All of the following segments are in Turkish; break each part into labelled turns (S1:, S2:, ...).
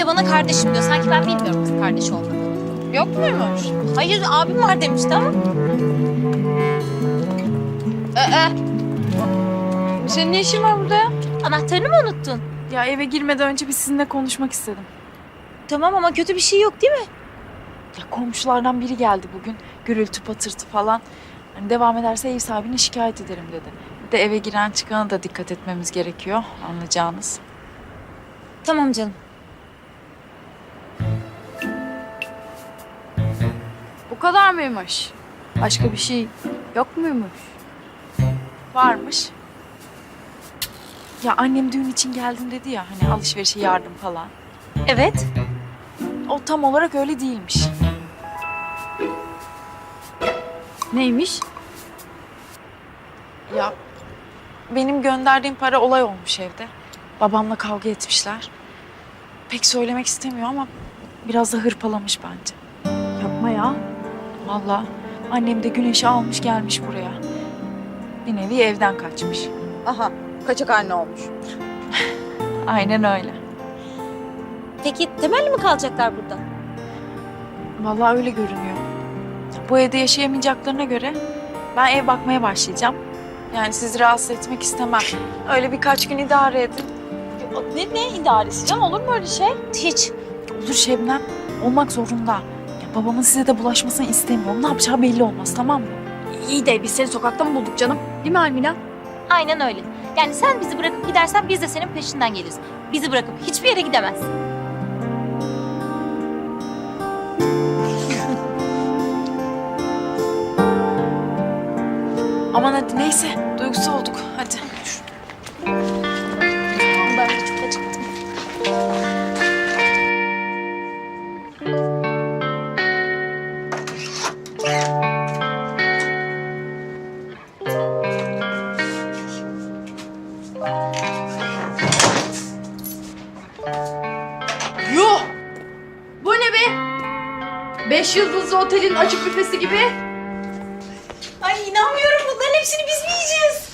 S1: de bana kardeşim diyor. Sanki ben bilmiyorum kız kardeş olduğunu.
S2: Yok muymuş?
S1: Hayır abim var demişti ama.
S2: Ee, senin ne işin var burada ya?
S1: Anahtarını mı unuttun?
S3: Ya eve girmeden önce bir sizinle konuşmak istedim.
S1: Tamam ama kötü bir şey yok değil mi?
S3: Ya komşulardan biri geldi bugün. Gürültü patırtı falan. Hani devam ederse ev sahibine şikayet ederim dedi. Bir de eve giren çıkana da dikkat etmemiz gerekiyor anlayacağınız.
S1: Tamam canım.
S2: Bu kadar mıymış? Başka bir şey yok muymuş?
S3: Varmış. Ya annem düğün için geldim dedi ya hani alışverişe yardım falan.
S1: Evet.
S3: O tam olarak öyle değilmiş.
S2: Neymiş?
S3: Ya benim gönderdiğim para olay olmuş evde. Babamla kavga etmişler. Pek söylemek istemiyor ama biraz da hırpalamış bence.
S2: Yapma ya.
S3: Vallahi annem de güneşi almış gelmiş buraya. Bir nevi evden kaçmış.
S2: Aha, kaçak anne olmuş.
S3: Aynen öyle.
S1: Peki temelli mi kalacaklar burada?
S3: Vallahi öyle görünüyor. Bu evde yaşayamayacaklarına göre ben ev bakmaya başlayacağım. Yani sizi rahatsız etmek istemem. Öyle birkaç gün idare edin.
S1: Ne, ne idaresi canım? Olur mu öyle şey? Hiç.
S3: Olur Şebnem. Olmak zorunda. Babamın size de bulaşmasını istemiyorum. Ne yapacağı belli olmaz tamam mı?
S2: İyi de biz seni sokakta mı bulduk canım? Değil mi Almina?
S1: Aynen öyle. Yani sen bizi bırakıp gidersen biz de senin peşinden geliriz. Bizi bırakıp hiçbir yere gidemezsin.
S3: Aman hadi neyse. Duygusal olduk. Hadi.
S2: Yuh! Bu ne be? Beş yıldızlı otelin açık büfesi gibi.
S1: Ay inanmıyorum bunların hepsini biz mi yiyeceğiz?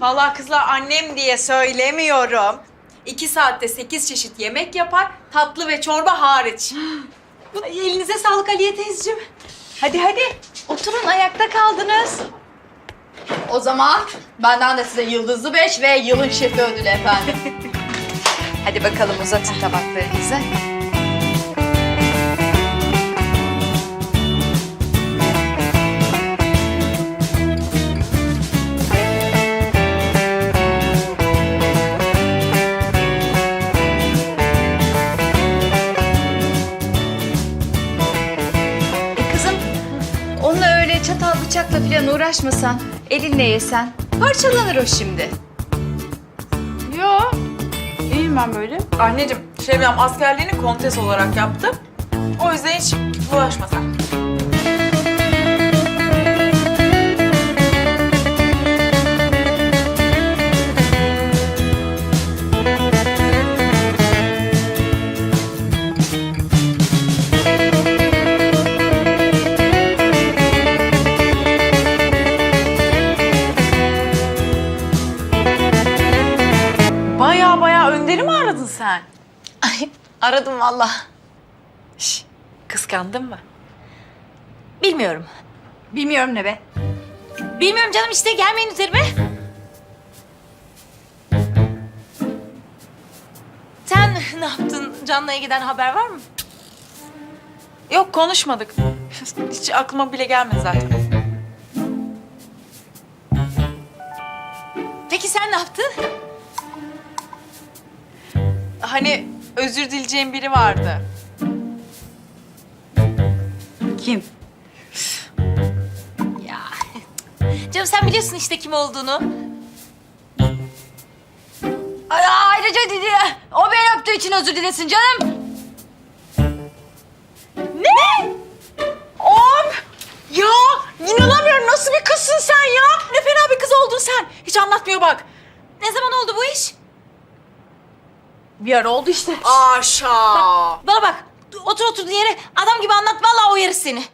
S4: Vallahi kızlar annem diye söylemiyorum. İki saatte sekiz çeşit yemek yapar, tatlı ve çorba hariç.
S1: Ay, elinize sağlık Aliye teyzeciğim.
S4: Hadi hadi, oturun ayakta kaldınız.
S2: O zaman benden de size yıldızlı beş ve yılın şefi ödülü efendim.
S4: Hadi bakalım uzatın tabaklarınızı.
S5: E kızım, onunla öyle çatal bıçakla falan uğraşmasan, elinle yesen parçalanır o şimdi.
S2: Yo, iyiyim ben böyle.
S4: Anneciğim, Şebnem askerliğini kontes olarak yaptı. O yüzden hiç bulaşma sen.
S1: aradım valla.
S3: Şş, kıskandın mı?
S1: Bilmiyorum.
S2: Bilmiyorum ne be.
S1: Bilmiyorum canım işte gelmeyin üzerime. Sen ne yaptın? Canlı'ya giden haber var mı?
S3: Yok konuşmadık. Hiç aklıma bile gelmedi zaten.
S1: Peki sen ne yaptın?
S3: Hani özür dileyeceğim biri vardı.
S2: Kim?
S1: Ya. Canım sen biliyorsun işte kim olduğunu.
S2: Ay, ayrıca dedi, o beni öptüğü için özür dilesin canım.
S3: Ne? Om! Ya inanamıyorum nasıl bir kızsın sen ya? Ne fena bir kız oldun sen. Hiç anlatmıyor bak.
S1: Ne zaman oldu bu iş?
S2: Bir ara oldu işte.
S4: Aşağı.
S1: Bana bak. Otur oturduğun yere adam gibi anlat. Vallahi uyarır seni.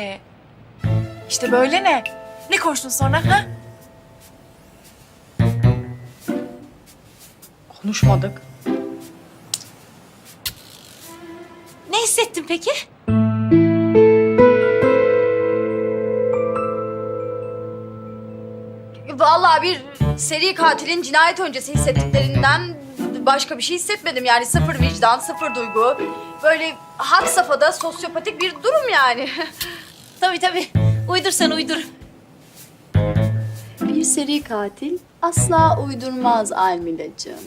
S3: Ee, işte böyle ne? Ne konuştun sonra ha?
S2: Konuşmadık.
S1: Ne hissettin peki?
S2: Vallahi bir seri katilin cinayet öncesi hissettiklerinden başka bir şey hissetmedim. Yani sıfır vicdan, sıfır duygu. Böyle had safhada sosyopatik bir durum yani.
S1: Tabii tabii. Uydur sen uydur.
S6: Bir seri katil asla uydurmaz Almila'cığım.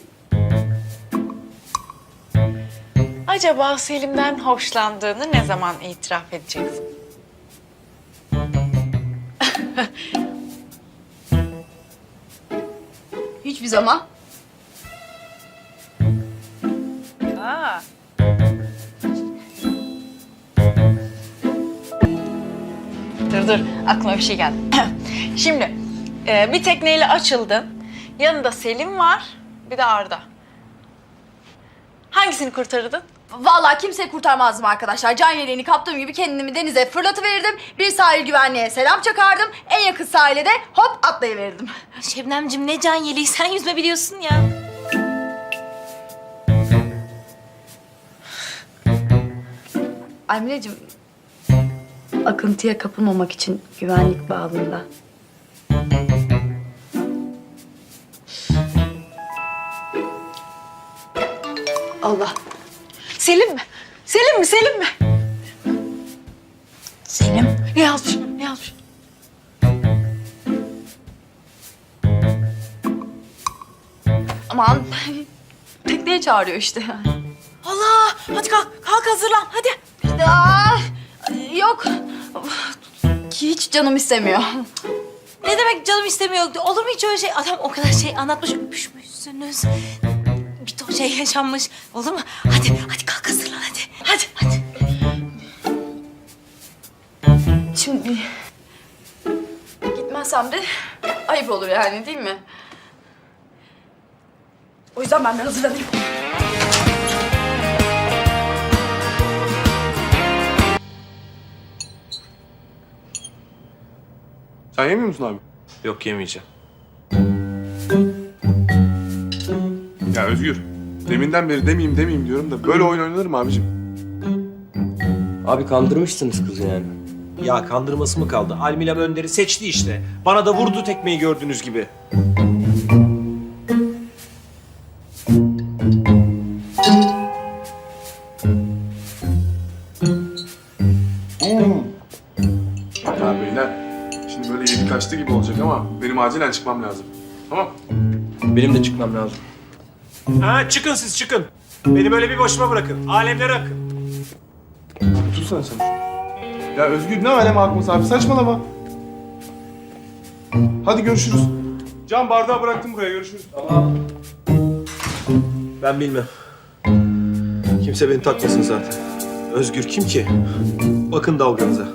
S3: Acaba Selim'den hoşlandığını ne zaman itiraf edeceksin?
S2: Hiçbir zaman.
S3: Dur dur aklıma bir şey geldi. Şimdi e, bir tekneyle açıldın. Yanında Selim var bir de Arda. Hangisini kurtarırdın?
S2: Vallahi kimseyi kurtarmazdım arkadaşlar. Can yeleğini kaptığım gibi kendimi denize fırlatıverirdim. Bir sahil güvenliğe selam çakardım. En yakın sahile de hop atlayıverirdim.
S1: Şebnemcim ne can yeleği sen yüzme biliyorsun ya.
S2: Almineciğim, akıntıya kapılmamak için güvenlik bağında. Allah.
S3: Selim mi? Selim mi? Selim mi? Selim. Ne yazmış? Ne yazmış?
S2: Aman tekneye çağırıyor işte.
S3: Allah! Hadi kalk, kalk hazırlan. Hadi.
S2: Aa, yok. Hiç canım istemiyor.
S1: Ne demek canım istemiyor? Olur mu hiç öyle şey? Adam o kadar şey anlatmış. Öpüşmüşsünüz. Bir ton şey yaşanmış. Olur mu? Hadi, hadi kalk hazırlan hadi. Hadi, hadi.
S2: Şimdi gitmezsem de ayıp olur yani değil mi? O yüzden ben de hazırlanayım.
S7: Sen yemiyor musun abi?
S8: Yok yemeyeceğim.
S7: Ya Özgür, deminden beri demeyeyim demeyeyim diyorum da böyle oyun oynanır mı abicim?
S8: Abi kandırmışsınız kızı yani. Ya kandırması mı kaldı? Almila Önder'i seçti işte. Bana da vurdu tekmeyi gördüğünüz gibi.
S7: Acilen çıkmam lazım. Tamam?
S8: Benim de çıkmam lazım. Ha çıkın siz çıkın. Beni böyle bir başıma bırakın. Alemlere akın.
S7: Tutsana sen. Ya Özgür ne alem akması abi saçmalama. Hadi görüşürüz. Can bardağı bıraktım buraya görüşürüz.
S8: Ben bilmem. Kimse beni takmasın zaten. Özgür kim ki? Bakın dalganıza.